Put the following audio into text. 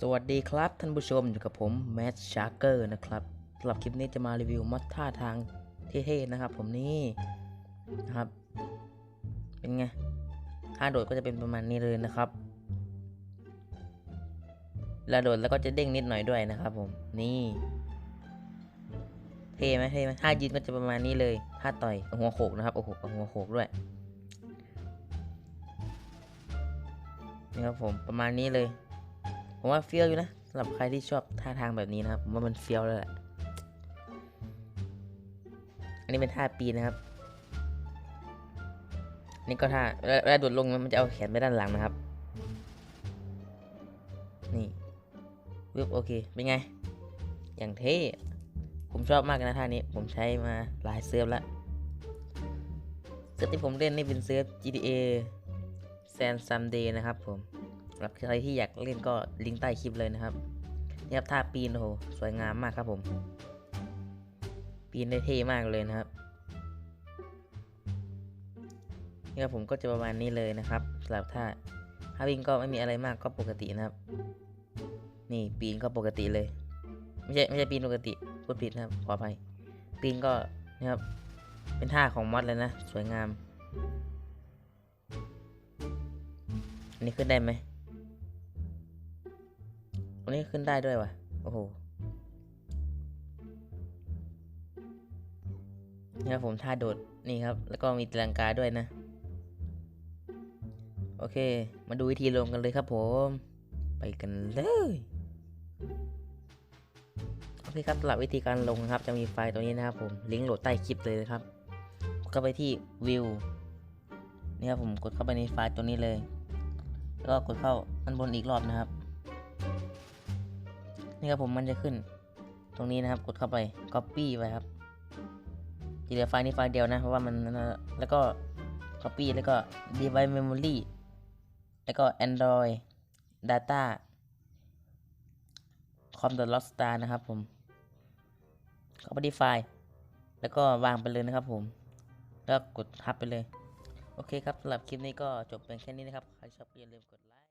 สวัสดีครับท่านผู้ชมอยู่กับผมแมทชาร์เกอร์นะครับสำหรับคลิปนี้จะมารีวิวมอดท่าทางเท่ๆนะครับ ผมนี่นะครับ เป็นไงท่าโดดก็จะเป็นประมาณนี้เลยนะครับเวลาโดดแล้วก็จะเด้งนิดหน่อยด้วยนะครับผมนี่เท่ไหมเท่ไหมท่ายืนก็จะประมาณนี้เลยท่าต่อยหัวโขกนะครับโอ้โหหัวโขกด้วยนี่ครับผมประมาณนี้เลย ผมว่าเฟี้ยวอยู่นะสำหรับใครที่ชอบท่าทางแบบนี้นะครับผมว่ามันเฟี้ยวเลยแหละอันนี้เป็นท่าปีนนะครับนนี่ก็ท่าเวลาเวลาโดดลงมันจะเอาแขนไปด้านหลังนะครับ นี่วึบโอเคเป็นไง อย่างเท่ผมชอบมากนะท่านี้ผมใช้มาหลายเซิร์ฟแล้วเซิร์ฟที่ผมเล่นนี่เป็นเซิร์ฟ GTA San Someday นะครับผม สำหรับใครที่อยากเล่นก็ลิงก์ใต้คลิปเลยนะครับนี่ครับท่าปีนโอ้โหสวยงามมากครับผม ปีนได้เท่มากเลยนะครับนี่ครับผมก็จะประมาณนี้เลยนะครับสำหรับท่าถ้าวิ่งก็ไม่มีอะไรมากก็ปกตินะครับ นี่ปีนก็ปกติเลย ไม่ใช่ไม่ใช่ปีนปกติพูดผิดนะครับขออภัยปีนก็นะครับ เป็นท่าของมอสเลยนะ สวยงาม อันนี้ขึ้นได้ไหม นนี้ขึ้นได้ด้วยวะโอ้โหนี่ครับผมท่าโดดนี่ครับ แล้วก็มีตีลังกาด้วยนะ โอเค มาดูวิธีลงกันเลยครับผม ไปกันเลยโอเคครับสำหรับวิธีการลงครับ จะมีไฟล์ตัวนี้นะครับ ผมลิงก์โหลดใต้คลิปเลยนะครับเข้าไปที่วิวนี่ครับผมกดเข้าไปในไฟล์ตัวนี้เลย แล้วก็กดเข้าอันบนอีกรอบนะครับ นี่ครับผมมันจะขึ้น ตรงนี้นะครับ กดเข้าไป copy ไปครับจะเหลือไฟล์นี้ไฟล์เดียวนะ เพราะว่ามันแล้วก็ copy แล้วก็ device memory แล้วก็ android data com log star นะครับผม เข้าไปที่ไฟล์ แล้วก็วางไปเลยนะครับผม แล้วกดทับไปเลย โอเคครับสำหรับคลิปนี้ก็จบเป็นแค่นี้นะครับ ใครชอบก็อย่าลืมกดไลค์